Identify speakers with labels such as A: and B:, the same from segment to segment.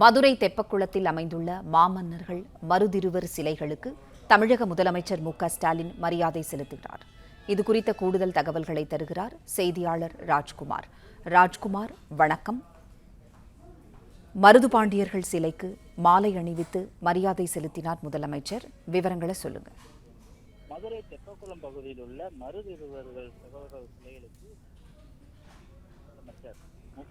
A: மதுரை தெப்பக்குளத்தில் அமைந்துள்ள மாமன்னர்கள் மருதிருவர் சிலைகளுக்கு தமிழக முதலமைச்சர் மு ஸ்டாலின் மரியாதை செலுத்துகிறார் இது குறித்த கூடுதல் தகவல்களை தருகிறார் செய்தியாளர் ராஜ்குமார் ராஜ்குமார் வணக்கம் மருது பாண்டியர்கள் சிலைக்கு மாலை அணிவித்து மரியாதை செலுத்தினார் முதலமைச்சர் விவரங்களை சொல்லுங்கள்
B: மதுரை தெப்பக்குளம் பகுதியில் உள்ள மருதிருவர்கள் சிலைகளுக்கு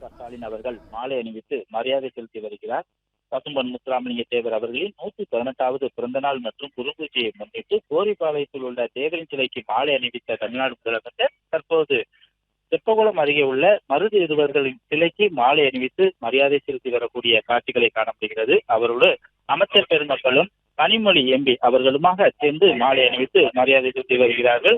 B: க ஸ்டாலின் அவர்கள் மாலை அணிவித்து மரியாதை செலுத்தி வருகிறார் பசும்பன் முத்துராமலிங்க தேவர் அவர்களின் நூத்தி பதினெட்டாவது பிறந்தநாள் மற்றும் குறும்பூச்சியை முன்னிட்டு கோரிப்பாளையத்தில் உள்ள தேவரின் சிலைக்கு மாலை அணிவித்த தமிழ்நாடு முதலமைச்சர் தற்போது தெப்பகுளம் அருகே உள்ள மருது இருவர்களின் சிலைக்கு மாலை அணிவித்து மரியாதை செலுத்தி வரக்கூடிய காட்சிகளை காணப்படுகிறது முடிகிறது அவரோடு அமைச்சர் பெருமக்களும் கனிமொழி எம்பி அவர்களுமாக சேர்ந்து மாலை அணிவித்து மரியாதை செலுத்தி வருகிறார்கள்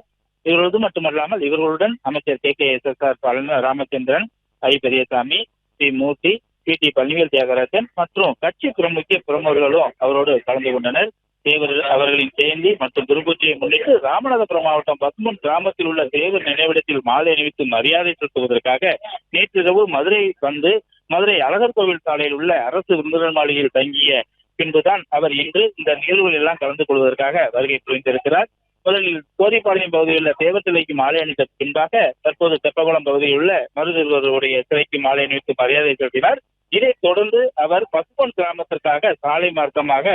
B: இவர்களது மட்டுமல்லாமல் இவர்களுடன் அமைச்சர் K K S S R Palani Ramachandran I Periyasamy P Moorthy P T Palanivel Thiagarajan மற்றும் கட்சி பிரமுக்கிய பிரமுகர்களும் அவரோடு கலந்து கொண்டனர் தேவர் அவர்களின் ஜெயந்தி மற்றும் துருபூஜையை முன்னிட்டு ராமநாதபுரம் மாவட்டம் பத்மன் கிராமத்தில் உள்ள தேவர் நினைவிடத்தில் மாலை அணிவித்து மரியாதை செலுத்துவதற்காக நேற்றிரவு மதுரை வந்து மதுரை அழகர் கோவில் சாலையில் உள்ள அரசு விருந்தினர் மாளிகையில் தங்கிய பின்புதான் அவர் இன்று இந்த நிகழ்வுகள் எல்லாம் கலந்து கொள்வதற்காக வருகை புரிந்திருக்கிறார் முதலில் கோரிப்பாளையம் பகுதியில் உள்ள தேவர் சிலைக்கு மாலை அணித்த பின்பாக தற்போது தெப்பகுளம் பகுதியில் உள்ள மருதுவருடைய சிலைக்கு மாலை அணிவித்து மரியாதை செலுத்தினார் இதைத் தொடர்ந்து அவர் பசுபொன் கிராமத்திற்காக சாலை மார்க்கமாக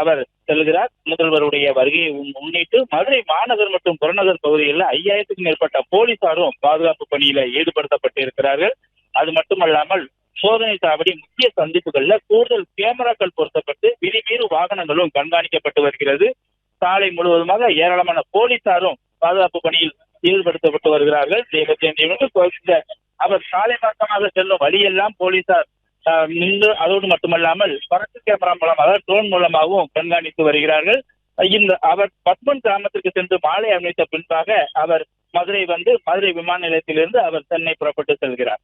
B: அவர் செல்கிறார் முதல்வருடைய வருகையை முன்னிட்டு மதுரை மாநகர் மற்றும் புறநகர் பகுதியில் ஐயாயிரத்துக்கும் மேற்பட்ட போலீசாரும் பாதுகாப்பு பணியில ஈடுபடுத்தப்பட்டிருக்கிறார்கள் அது மட்டுமல்லாமல் சோதனை சாவடி முக்கிய சந்திப்புகள்ல கூடுதல் கேமராக்கள் பொருத்தப்பட்டு விதிமீறு வாகனங்களும் கண்காணிக்கப்பட்டு வருகிறது சாலை முழுவதுமாக ஏராளமான போலீசாரும் பாதுகாப்பு பணியில் ஈடுபடுத்தப்பட்டு வருகிறார்கள் அவர் சாலை மார்க்கமாக செல்லும் வழியெல்லாம் போலீசார் நின்று அதோடு மட்டுமல்லாமல் பரத்து கேமரா மூலமாக ட்ரோன் மூலமாகவும் கண்காணித்து வருகிறார்கள் இந்த அவர் பத்மன் கிராமத்திற்கு சென்று மாலை அமைத்த பின்பாக அவர் மதுரை வந்து மதுரை விமான நிலையத்திலிருந்து அவர் சென்னை புறப்பட்டு செல்கிறார்